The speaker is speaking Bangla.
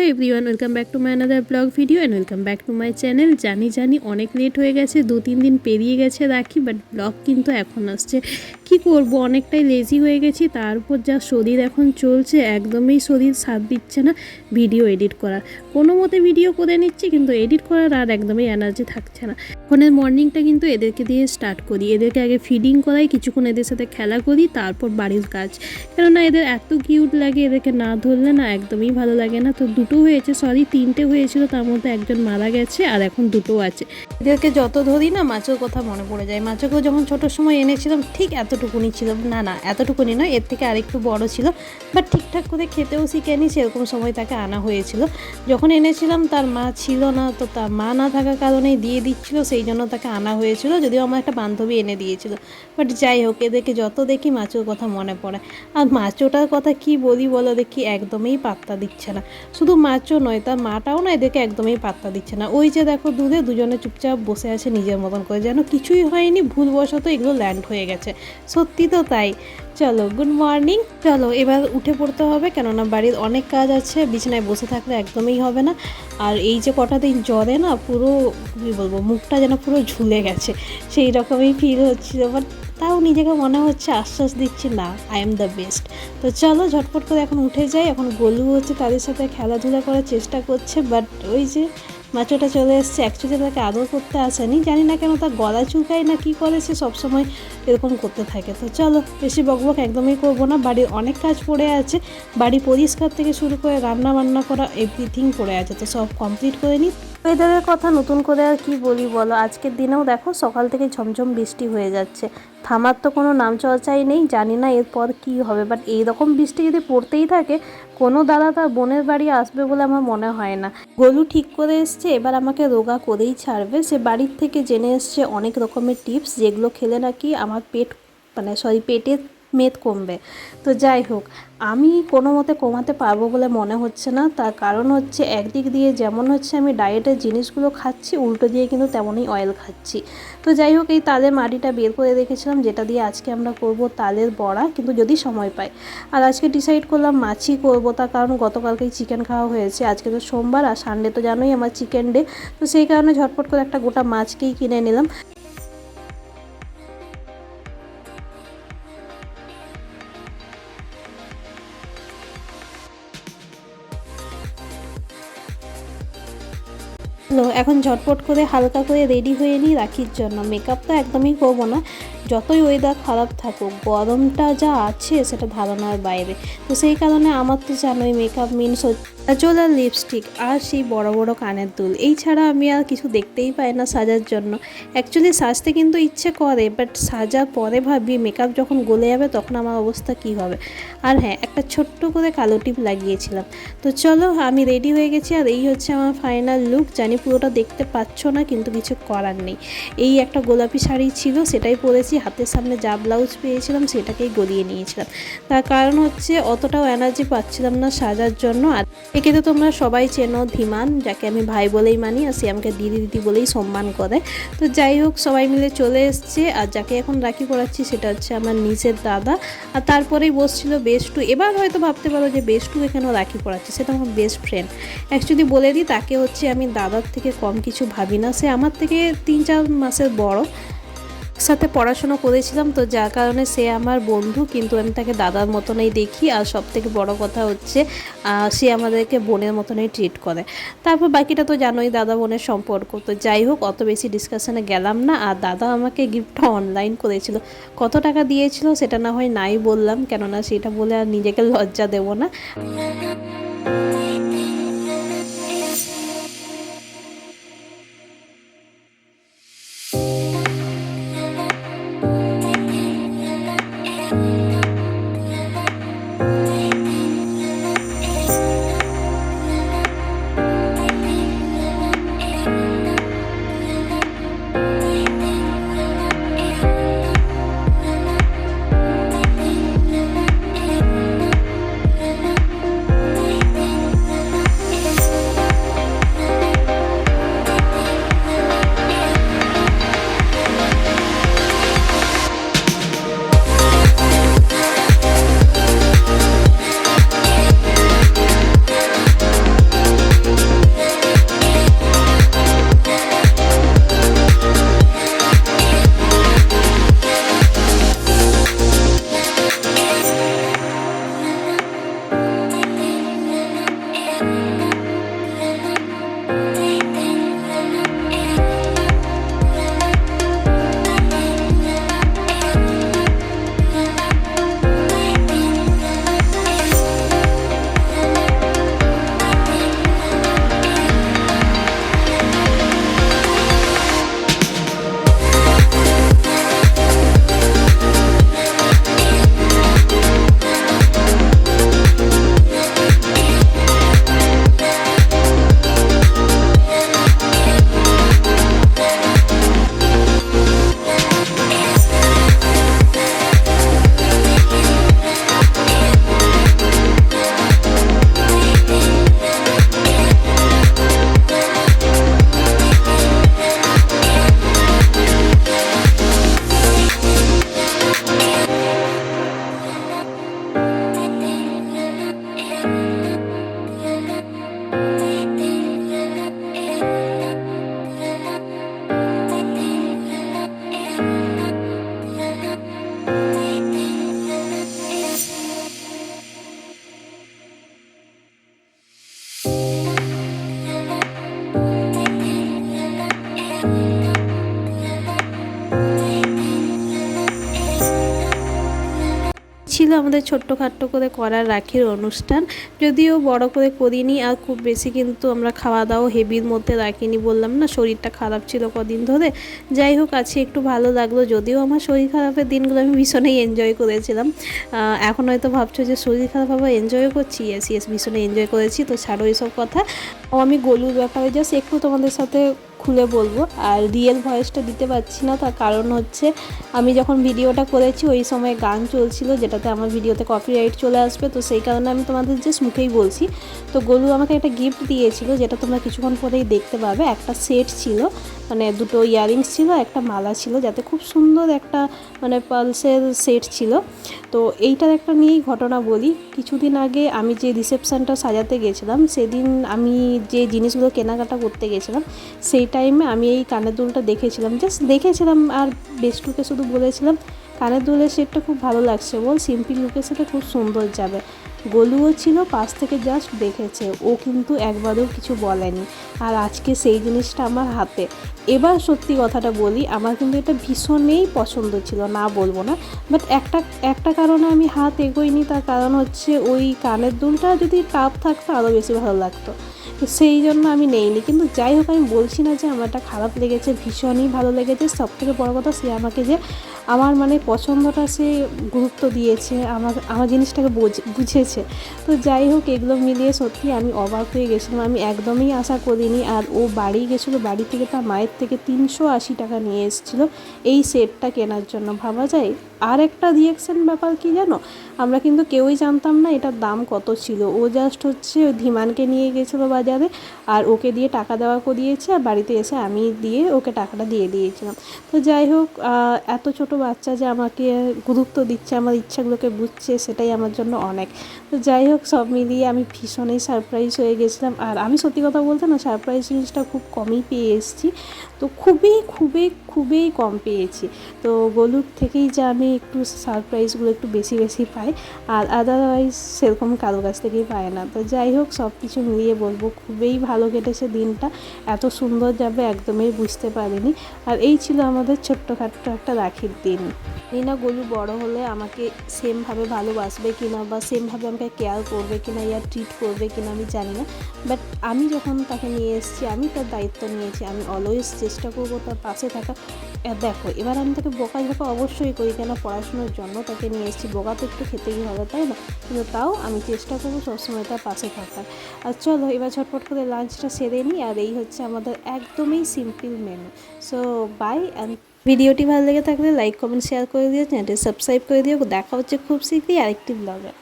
Hello everyone welcome back to my another blog video and welcome back to my channel জানি জানি অনেক লেট হয়ে গেছে, দু, তিন দিন পেরিয়ে গেছে রাখি বাট ব্লগ কিন্তু এখন আসছে। কি করব, অনেকটাই লেজি হয়ে গেছি, তার উপর যা শরীর এখন চলছে, একদমই শরীর সাথ দিচ্ছে না ভিডিও এডিট করার। কোনো মতে ভিডিও করে নিচ্ছি, কিন্তু এডিট করার আর একদমই এনার্জি থাকছে না। ফোনের মর্নিংটা কিন্তু এদেরকে দিয়ে স্টার্ট করি, এদেরকে আগে ফিডিং করাই, কিছুক্ষণ এদের সাথে খেলা করি, তারপর বাড়ির কাজ। কেননা এদের এত কিউট লাগে, এদেরকে না ধরলে না একদমই ভালো লাগে না, তো দুটো হয়েছে সরি তিনটে হয়েছিল, তার মধ্যে একজন মারা গেছে আর এখন দুটো আছে। এদেরকে যত ধরি না, মাছের কথা মনে পড়ে যায়। মাছকেও যখন ছোটোর সময় এনেছিলাম, ঠিক এতটুকুনি ছিল। না না, এতটুকুনি নয়, এর থেকে আরেকটু বড় ছিল। বাট ঠিকঠাক করে খেতেও শিখেনি, সেরকম সময় তাকে আনা হয়েছিল। যখন এনেছিলাম, তার মা ছিল না, তো তার মা না থাকার কারণেই দিয়ে দিচ্ছিল, সেই জন্য তাকে আনা হয়েছিল, যদিও আমার একটা বান্ধবী এনে দিয়েছিল। বাট যাই হোক, এদেরকে যত দেখি, মাছের কথা মনে পড়ে। আর মাছোটার কথা কি বলি বলো দেখি, একদমই পাত্তা দিচ্ছে না। শুধু মাছও নয়, তার মাটাও না এদেরকে একদমই পাত্তা দিচ্ছে না। ওই যে দেখো দুধে দুজনে চুপচাপ বসে আছে নিজের মতন করে, যেন কিছুই হয়নি, ভুলবশত এগুলো ল্যান্ড হয়ে গেছে। সত্যি তো তাই। চলো গুড মর্নিং চলো, এবার উঠে পড়তে হবে, কেননা বাড়ির অনেক কাজ আছে, বিছানায় বসে থাকলে একদমই হবে না। আর এই যে কটা দিন জ্বরে না, পুরো, কী বলব, মুখটা যেন পুরো ঝুলে গেছে, সেই রকমই ফিল হচ্ছিল বাট তাও নিজেকে মনে হচ্ছে আশ্বাস দিচ্ছি, না আই এম দ্য বেস্ট তো চলো, ঝটপট করে এখন উঠে যাই। এখন গোলু হচ্ছে তাদের সাথে খেলাধুলা করার চেষ্টা করছে বাট ওই যে মাছটা চলে এসছে। অ্যাকচুয়ালি তাকে আদর করতে আসেনি। জানি না কেন তার গলা চুলকায় না কী করে, সে সবসময় এরকম করতে থাকে। তো চলো, বেশি বকবক একদমই করব না। বাড়ির অনেক কাজ পড়ে আছে। বাড়ি পরিষ্কার থেকে শুরু করে রান্না বান্না করা এভরিথিং পড়ে আছে। তো সব কমপ্লিট করে নিই। ওয়েদারের কথা নতুন করে আর কি বলি বলো? আজকের দিনেও দেখো সকাল থেকে ঝমঝম বৃষ্টি হয়ে যাচ্ছে। থামার তো কোনো নাম চর্চাই নেই, জানি না এরপর কি হবে। বাট এইরকম বৃষ্টি যদি পড়তেই থাকে, কোনো দাদা তার বোনের বাড়ি আসবে বলে আমার মনে হয় না। গোলু ঠিক করে এসছে, এবার আমাকে রোগা করেই ছাড়বে। সে বাড়ির থেকে জেনে এসছে অনেক রকমের টিপস, যেগুলো খেলে নাকি আমার পেট মানে সরি পেটের মেদ কমবে। তো যাই হোক, আমি কোনো মতে কমাতে পারব বলে মনে হচ্ছে না। তার কারণ হচ্ছে একদিক দিয়ে যেমন হচ্ছে আমি ডায়েটের জিনিসগুলো খাচ্ছি, উল্টো দিয়ে কিন্তু তেমনই অয়েল খাচ্ছি। তো যাই হোক, এই তালের মাটিটা বের করে রেখেছিলাম, যেটা দিয়ে আজকে আমরা করব তালের বড়া, কিন্তু যদি সময় পাই। আর আজকে ডিসাইড করলাম মাছই করব, তার কারণ গতকালকেই চিকেন খাওয়া হয়েছে। আজকে তো সোমবার, আর সানডে তো জানোই আমার চিকেন ডে তো সেই কারণে ঝটপট করে একটা গোটা মাছকেই কিনে নিলাম। হলো এখন ঝটপট করে হালকা করে রেডি হয়ে নিই রাখির জন্য। মেকআপ তো একদমই করব না। যতই ওয়েদার খারাপ থাকুক, গরমটা যা আছে সেটা ধারণার বাইরে। তো সেই কারণে আমার তো জানোই মেকআপ মিনস কাজল আর লিপস্টিক আর সেই বড় বড় কানের দুল। এই ছাড়া আমি আর কিছু দেখতেই পাই না সাজার জন্য। অ্যাকচুয়ালি সাজতে কিন্তু ইচ্ছে করে বাট সাজার পরে ভাবি মেকআপ যখন গলে যাবে তখন আমার অবস্থা কি হবে? আর হ্যাঁ একটা ছোট্ট করে কালো টিপ লাগিয়েছিলাম। তো চলো, আমি রেডি হয়ে গেছি আর এই হচ্ছে আমার ফাইনাল লুক জানি পুরোটা দেখতে পাচ্ছ না, কিন্তু কিছু করার নেই। এই একটা গোলাপি শাড়ি ছিল, সেটাই পরেছি। হাতের সামনে যা ব্লাউজ পেয়েছিলাম, সেটাকেই গলিয়ে নিয়েছিলাম। তার কারণ হচ্ছে অতটাও এনার্জি পাচ্ছিলাম না সাজার জন্য। আর একে তো তোমরা সবাই চেনো ধীমান, যাকে আমি ভাই বলেই মানি আর সে আমাকে দিদি দিদি বলেই সম্মান করে। তো যাই হোক, সবাই মিলে চলে এসছে আর যাকে এখন রাখি পড়াচ্ছি সেটা হচ্ছে আমার নিজের দাদা। আর তারপরেই বসছিল বেস্টু এবার হয়তো ভাবতে পারো যে বেস্টু এখানেও রাখি পড়াচ্ছে সেটা আমার বেস্ট ফ্রেন্ড অ্যাকচুয়ালি বলে দিই, তাকে হচ্ছে আমি দাদার থেকে কম কিছু ভাবি না। সে আমার থেকে তিন চার মাসের বড়। সাথে পড়াশুনো করেছিলাম তো যার কারণে সে আমার বন্ধু, কিন্তু আমি তাকে দাদার মতনই দেখি। আর সব থেকে বড় কথা হচ্ছে সে আমাদেরকে বোনের মতনই ট্রিট করে। তারপর বাকিটা তো জানোই দাদা বোনের সম্পর্ক। তো যাই হোক, অত বেশি ডিসকাশনে গেলাম না। আর দাদা আমাকে গিফটটা অনলাইন করেছিল। কত টাকা দিয়েছিল সেটা না হয় নাই বললাম, কেননা সেটা বলে আর নিজেকে লজ্জা দেবো না। আমাদের ছোট্টখাট্টো করে করার রাখির অনুষ্ঠান। যদিও বড় করে করিনি, আর খুব বেশি কিন্তু আমরা খাওয়া দাওয়া হেভির মধ্যে রাখিনি বললাম না, শরীরটা খারাপ ছিল কদিন ধরে। যাই হোক, আজকে একটু ভালো লাগল, যদিও আমার শরীর খারাপের দিনগুলো আমি ভীষণই এনজয় করেছিলাম। এখন হয়তো ভাবছ যে শরীর খারাপ হবে এনজয় করছি? ইয়েস ইয়েস ভীষণই এনজয় করেছি, তো ছাড়ো এইসব কথা। আমি গলুর ব্যাপারে জাস্ট একটু তোমাদের সাথে খুলে বলব। আর রিয়েল ভয়েসটা দিতে পারছি না, তার কারণ হচ্ছে আমি যখন ভিডিওটা করেছি, ওই সময় গান চলছিল, যেটাতে আমার ভিডিওতে কপিরাইট চলে আসবে। তো সেই কারণে আমি তোমাদের যে মুখেই বলছি। তো গরু আমাকে একটা গিফট দিয়েছিল, যেটা তোমরা কিছুক্ষণ পরেই দেখতে পাবে। একটা সেট ছিল। মানে দুটো ইয়ারিংস ছিল, একটা মালা ছিল, যাতে খুব সুন্দর একটা মানে পালসের সেট ছিল। তো এইটার একটা নিয়েই ঘটনা বলি। কিছুদিন আগে আমি যে রিসেপশনটা সাজাতে গেছিলাম, সেদিন আমি যে জিনিসগুলো কেনাকাটা করতে গেছিলাম, সেই টাইমে আমি এই কানের দুলটা দেখেছিলাম। জাস্ট দেখেছিলাম আর বেস্টুকে শুধু বলেছিলাম, কানের দুলের সেটটা খুব ভালো লাগছে বল, সিম্পল লুকের সাথে খুব সুন্দর যাবে। গলুও ছিল পাশ থেকে জাস্ট দেখেছে। ও কিন্তু একবারও কিছু বলেনি। আর আজকে সেই জিনিসটা আমার হাতে। এবার সত্যি কথাটা বলি, আমার কিন্তু এটা ভীষণেই পছন্দ ছিল, না বলব না। বাট একটা একটা কারণে আমি হাত এগোইনি তার কারণ হচ্ছে ওই কানের দুলটা যদি টাপ থাকতো আরও বেশি ভালো লাগতো। সেই জন্য আমি নেইনি। কিন্তু যাই হোক, আমি বলছি না যে আমারটা খারাপ লেগেছে, ভীষণই ভালো লেগেছে। সব থেকে বড়ো কথা সে আমাকে যে আমার মানে পছন্দটা সে গুরুত্ব দিয়েছে, আমার আমার জিনিসটাকে বোঝ- বুঝেছে। তো যাই হোক, এগুলো মিলিয়ে সত্যি আমি অবাক হয়ে গেছিলাম। আমি একদমই আশা করিনি। আর ও বাড়ি গেছিল, বাড়ি থেকে তার মায়ের থেকে তিনশো আশি টাকা নিয়ে এসেছিল এই সেটটা কেনার জন্য। ভাবা যায়? আর একটা রিয়েকশন ব্যাপার কি জানো? আমরা কিন্তু কেউই জানতাম না এটার দাম কত ছিল। ও জাস্ট হচ্ছে ওই ধীমানকে নিয়ে গেছিল বাজারে আর ওকে দিয়ে টাকা দেওয়া করিয়েছে আর বাড়িতে এসে আমি দিয়ে ওকে টাকাটা দিয়ে দিয়েছিলাম। তো যাই হোক এত ছোট বাচ্চা যে আমাকে গুরুত্ব দিচ্ছে, আমার ইচ্ছাগুলোকে বুঝছে, সেটাই আমার জন্য অনেক। তো যাই হোক, সব মিলিয়ে আমি ভীষণই সারপ্রাইজ হয়ে গেছিলাম। আর আমি সত্যি কথা বলতে না সারপ্রাইজ জিনিসটা খুব কমই পেয়ে এসেছি। তো খুবই খুবই খুবই কম পেয়েছি। তো গলুর থেকেই যে আমি একটু সারপ্রাইজগুলো একটু বেশি বেশি পাই, আর আদারওয়াইজ সেরকম কারও কাছ থেকেই পাই না। তো যাই হোক সব কিছু মিলিয়ে বলব, খুবই ভালো কেটেছে দিনটা। এত সুন্দর যাবে, একদমই বুঝতে পারিনি। আর এই ছিল আমাদের ছোট্টখাট্ট একটা রাখির দিন। জানি না গলু বড় হলে আমাকে সেমভাবে ভালোবাসবে কিনা বা সেমভাবে আমাকে কেয়ার করবে কিনা ইয়া ট্রিট করবে কিনা আমি জানি না। বাট আমি যখন তাকে নিয়ে এসেছি, আমি তার দায়িত্ব নিয়েছি। আমি অলওয়েজ চেষ্টা করব তার পাশে থাকা। দেখো, এবার আমি তাকে বকাঝকা অবশ্যই করি কেন? পড়াশোনার জন্য তাকে নিয়ে এসেছি। বকা তো একটু খেতেই হবে, তাই না? কিন্তু তাও আমি চেষ্টা করব সবসময় তার পাশে থাকার। আর চলো, এবার ঝটপট করে লাঞ্চটা সেরে নিই। আর এই হচ্ছে আমাদের একদমই simple menu so bye and ভিডিওটি ভালো লেগে থাকলে লাইক, কমেন্ট, শেয়ার করে দিও, চ্যানেলটি সাবস্ক্রাইব করে দিও। দেখা হচ্ছে খুব শীঘ্রই আরেকটি ব্লগে